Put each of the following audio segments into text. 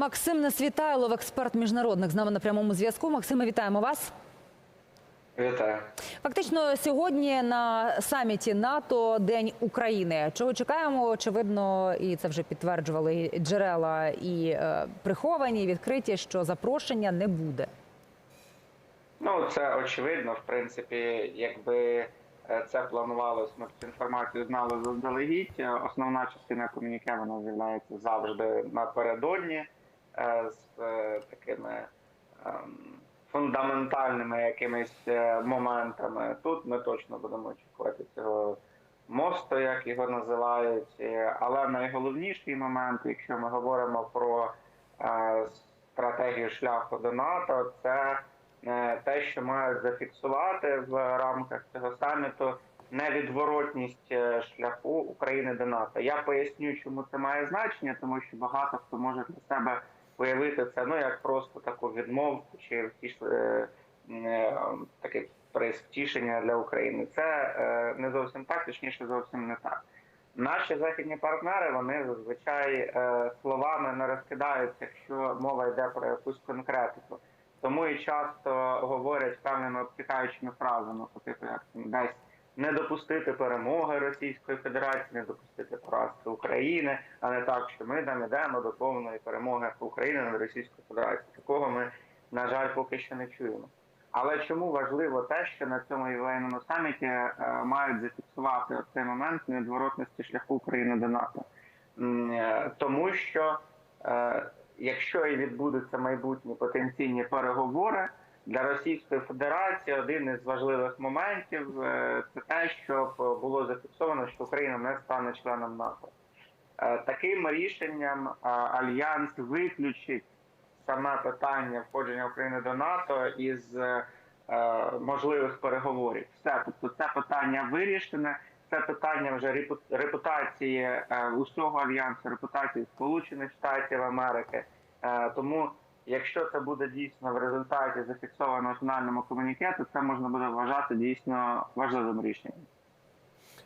Максим Несвітайлов, експерт міжнародних, з нами на прямому зв'язку. Максиме, вітаємо вас. Вітаю. Фактично, сьогодні на саміті НАТО День України. Чого чекаємо? Очевидно, і це вже підтверджували джерела і е, приховані, і відкриті, що запрошення не буде. Ну це очевидно. В принципі, якби е, це планувалось, ми цю інформацію знали заздалегідь. Основна частина комуніке вона з'являється завжди напередодні з е, такими ем, фундаментальними якимись е, моментами. Тут ми точно будемо очікувати цього мосту, як його називають. Е, Але найголовніший момент, якщо ми говоримо про е, стратегію шляху до НАТО, це е, те, що мають зафіксувати в рамках цього саміту невідворотність е, шляху України до НАТО. Я поясню, чому це має значення, тому що багато хто може для себе уявити це ну як просто таку відмовку чи е, е, таке приз втішення для України. Це е, не зовсім так, точніше, зовсім не так. Наші західні партнери вони зазвичай словами не розкидаються, якщо мова йде про якусь конкретику. Тому і часто говорять певними обтікаючими фразами, по типу як десь не допустити перемоги Російської Федерації, не допустити поразки України, а не так, що ми там ідемо до повної перемоги України над Російською Федерацією. Такого ми, на жаль, поки що не чуємо. Але чому важливо те, що на цьому ювілейному саміті е, мають зафіксувати цей момент невідворотності шляху України до НАТО? Е, Тому що е, якщо і відбудуться майбутні потенційні переговори для Російської Федерації, один із важливих моментів е, це те, щоб було зафіксовано, що Україна не стане членом НАТО. Е, Таким рішенням е, альянс виключить саме питання входження України до НАТО із можливих переговорів. Все, тобто це питання вирішене. Це питання вже репу- репутації усього альянсу, репутації Сполучених Штатів Америки. Тому, якщо це буде дійсно в результаті зафіксовано в фінальному комунікету, це можна буде вважати дійсно важливим рішенням.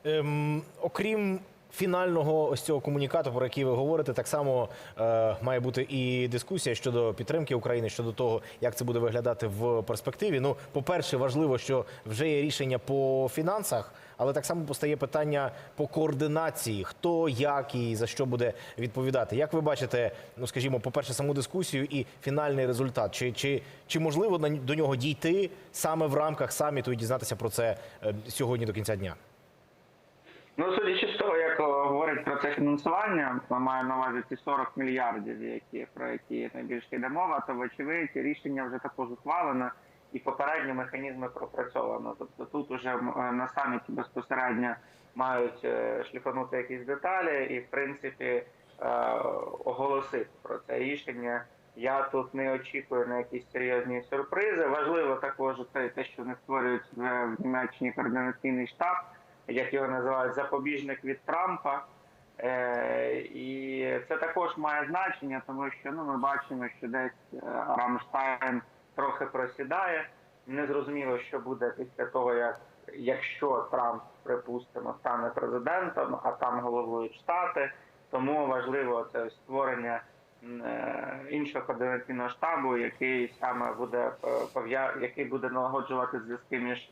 Ем, окрім фінального ось цього комунікату, про який ви говорите, так само е, має бути і дискусія щодо підтримки України, щодо того, як це буде виглядати в перспективі. Ну, по-перше, важливо, що вже є рішення по фінансах, але так само постає питання по координації, хто як і за що буде відповідати. Як ви бачите, ну скажімо, по-перше, саму дискусію і фінальний результат? Чи, чи, чи можливо до нього дійти саме в рамках саміту і дізнатися про це е, сьогодні до кінця дня? Ну, судячи з того, як говорить про це фінансування, ми маємо на увазі ці 40 мільярдів, які про які найбільше йде мова, то вочевидь рішення вже також ухвалено і попередні механізми пропрацьовано. Тобто тут уже на саміті безпосередньо мають е, шліфанути якісь деталі і, в принципі, е, оголосити про це рішення. Я тут не очікую на якісь серйозні сюрпризи. Важливо також те, що вони створюють в Німеччині координаційний штаб як його називають, запобіжник від Трампа. Е, і це також має значення, тому що ну, ми бачимо, що десь е, Рамштайн трохи просідає. Незрозуміло, що буде після того, як якщо Трамп, припустимо, стане президентом, а там головують штати. Тому важливо це створення е, іншого координаційного штабу, який саме буде який буде налагоджувати зв'язки між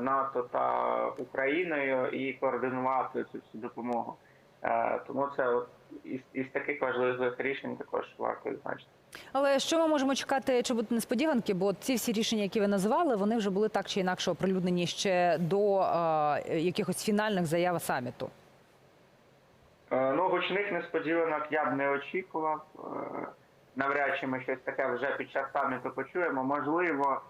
НАТО та Україною і координувати цю всю допомогу. Е, Тому це от із, із таких важливих рішень також варто відзначити. Але що ми можемо чекати, чи будуть несподіванки? Бо ці всі рішення, які ви називали, вони вже були так чи інакше оприлюднені ще до е, якихось фінальних заяв саміту. Е, Ну, гучних несподіванок я б не очікував. Е, Навряд чи ми щось таке вже під час саміту почуємо. Можливо, е,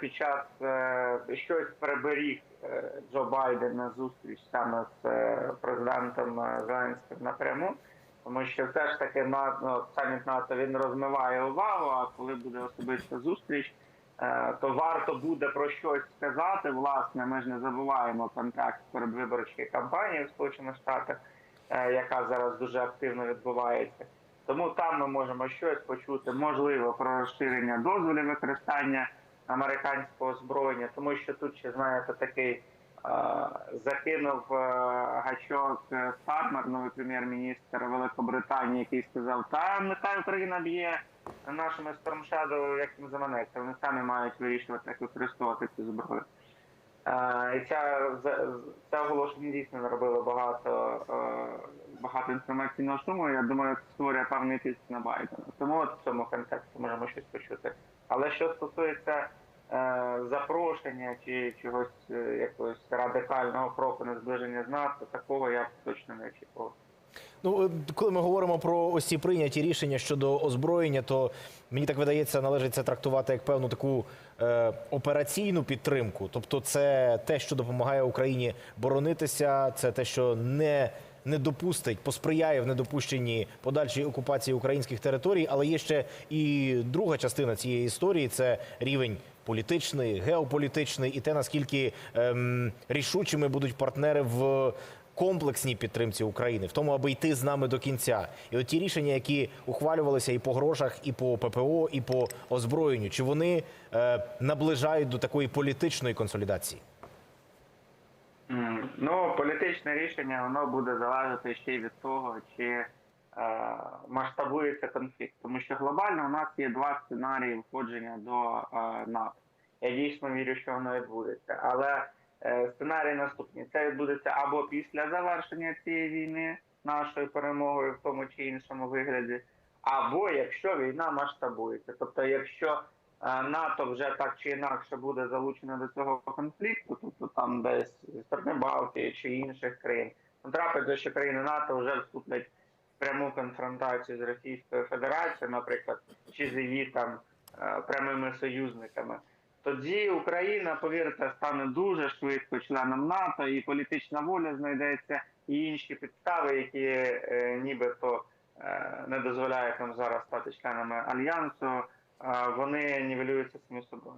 під час е, щось приберіг е, Джо Байден на зустріч саме з е, президентом е, Зеленським напряму, тому що все ж таки на ну, саміт НАТО він розмиває увагу. А коли буде особиста зустріч, е, то варто буде про щось сказати. Власне, ми ж не забуваємо контекст передвиборчої кампанії в Сполучених Штатах е, яка зараз дуже активно відбувається. Тому там ми можемо щось почути, можливо, про розширення дозволів використання американського озброєння, тому що тут ще знаєте такий закинув гачок е, Стармер, новий прем'єр-міністр Великобританії, який сказав, та нехай Україна б'є нашими Shadow, як їм заманеться. Вони самі мають вирішувати, як використовувати цю зброю. І ця, це оголошення дійсно наробило багато, багато інформаційного шуму. Я думаю, це створює певний тиск на Байдена. Тому от в цьому контексті можемо щось почути. Але що стосується запрошення чи чогось е, якогось радикального кроку на зближення з НАТО, такого я б точно не очікував. Ну, е, коли ми говоримо про ось ці прийняті рішення щодо озброєння, то мені так видається, належить це трактувати як певну таку е, операційну підтримку. Тобто, це те, що допомагає Україні боронитися, це те, що не. Не допустить, посприяє в недопущенні подальшій окупації українських територій, але є ще і друга частина цієї історії це рівень політичний, геополітичний, і те наскільки ем, рішучими будуть партнери в комплексній підтримці України, в тому, аби йти з нами до кінця. І от ті рішення, які ухвалювалися і по грошах, і по ППО, і по озброєнню, чи вони е, наближають до такої політичної консолідації? Ну, політичне рішення воно буде залежати ще й від того, чи масштабується конфлікт. Тому що глобально у нас є два сценарії входження до е, НАТО. Я дійсно вірю, що воно відбудеться. Але е, сценарій наступний: це відбудеться або після завершення цієї війни нашою перемогою в тому чи іншому вигляді, або якщо війна масштабується. Тобто, якщо е, НАТО вже так чи інакше буде залучено до цього конфлікту, тобто там десь сторони Балтії чи інших країн, трапиться, що країни НАТО вже вступлять пряму конфронтацію з Російською Федерацією, наприклад, чи з її там е, прямими союзниками. Тоді Україна, повірте, стане дуже швидко членом НАТО, і політична воля знайдеться, і інші підстави, які е, нібито е, не дозволяють нам зараз стати членами альянсу, е, вони нівелюються самі собою.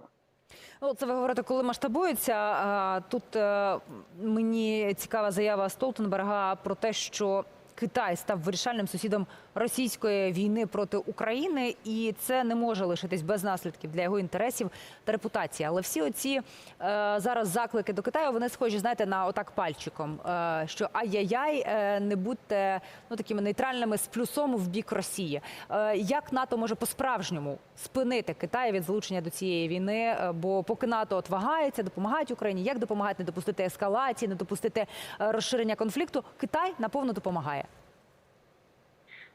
Ну, це ви говорите, коли масштабується. Тут е, мені цікава заява Столтенберга про те, що Китай став вирішальним сусідом російської війни проти України, і це не може лишитись без наслідків для його інтересів та репутації. Але всі оці е, зараз заклики до Китаю вони схожі, знаєте, на отак пальчиком. Е, що ай-яй-яй, е, не будьте ну такими нейтральними з плюсом в бік Росії. Е, як НАТО може по-справжньому спинити Китай від залучення до цієї війни? Е, Бо поки НАТО от вагається, допомагають Україні. Як допомагають не допустити ескалації, не допустити е, розширення конфлікту? Китай наповно допомагає.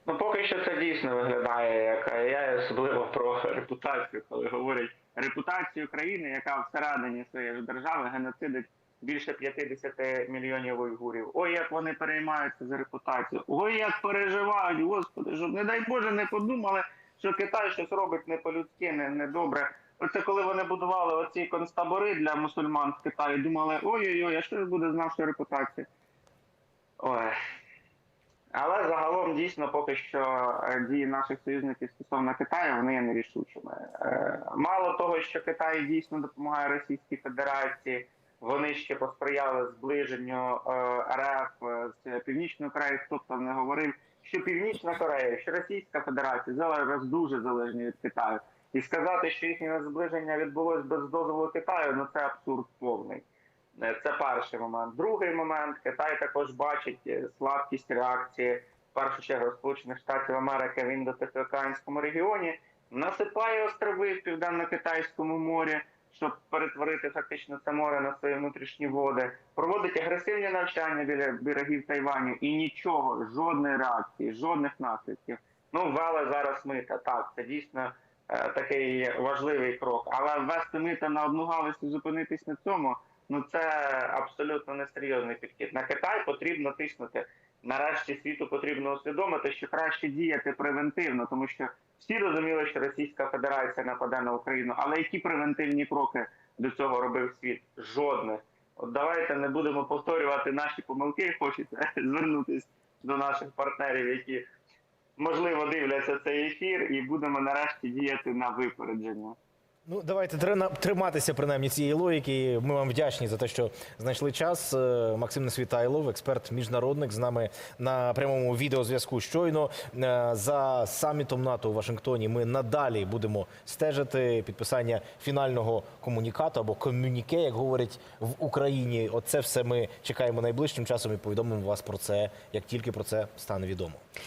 Ну, поки що це дійсно виглядає як я особливо про репутацію, коли говорять репутацію країни, яка всередині своєї ж держави геноцидить більше 50 мільйонів уйгурів. Ой, як вони переймаються за репутацію. Ой, як переживають, господи, щоб не дай Боже не подумали, що Китай щось робить не по-людськи, не, не добре. Оце коли вони будували оці концтабори для мусульман в Китаї, думали, ой-ой-ой, а що ж буде з нашою репутацією? Ой. Але загалом дійсно поки що е, дії наших союзників стосовно Китаю вони є нерішучими. Е, Мало того, що Китай дійсно допомагає Російській Федерації, вони ще посприяли зближенню е, РФ з Північною Кореєю. Там не говорив, що Північна Корея, що Російська Федерація зараз дуже залежні від Китаю. І сказати, що їхнє зближення відбулось без дозволу Китаю, ну це абсурд повний. Е, Це перший момент. Другий момент Китай також бачить е, слабкість реакції в першу чергу Сполучених Штатів Америки в індотихоокеанському регіоні, насипає острови в південно-китайському морі, щоб перетворити фактично це море на свої внутрішні води, проводить агресивні навчання біля берегів Тайваню і нічого, жодної реакції, жодних наслідків. Ну, ввели зараз мита. Так, це дійсно е, такий важливий крок. Але ввести мита на одну галузь і зупинитись на цьому. Ну це абсолютно несерйозний підхід. На Китай потрібно тиснути. Нарешті світу потрібно усвідомити, що краще діяти превентивно, тому що всі розуміли, що Російська Федерація нападе на Україну. Але які превентивні кроки до цього робив світ? Жодних. От давайте не будемо повторювати наші помилки. Хочеться звернутися до наших партнерів, які можливо дивляться цей ефір, і будемо нарешті діяти на випередження. Ну, давайте триматися принаймні цієї логіки. Ми вам вдячні за те, що знайшли час. Е, Максим Несвітайлов, експерт міжнародник, з нами на прямому відеозв'язку. Щойно Е, за самітом НАТО у Вашингтоні ми надалі будемо стежити підписання фінального комунікату або комюніке, як говорять в Україні. Оце все ми чекаємо найближчим часом і повідомимо вас про це, як тільки про це стане відомо.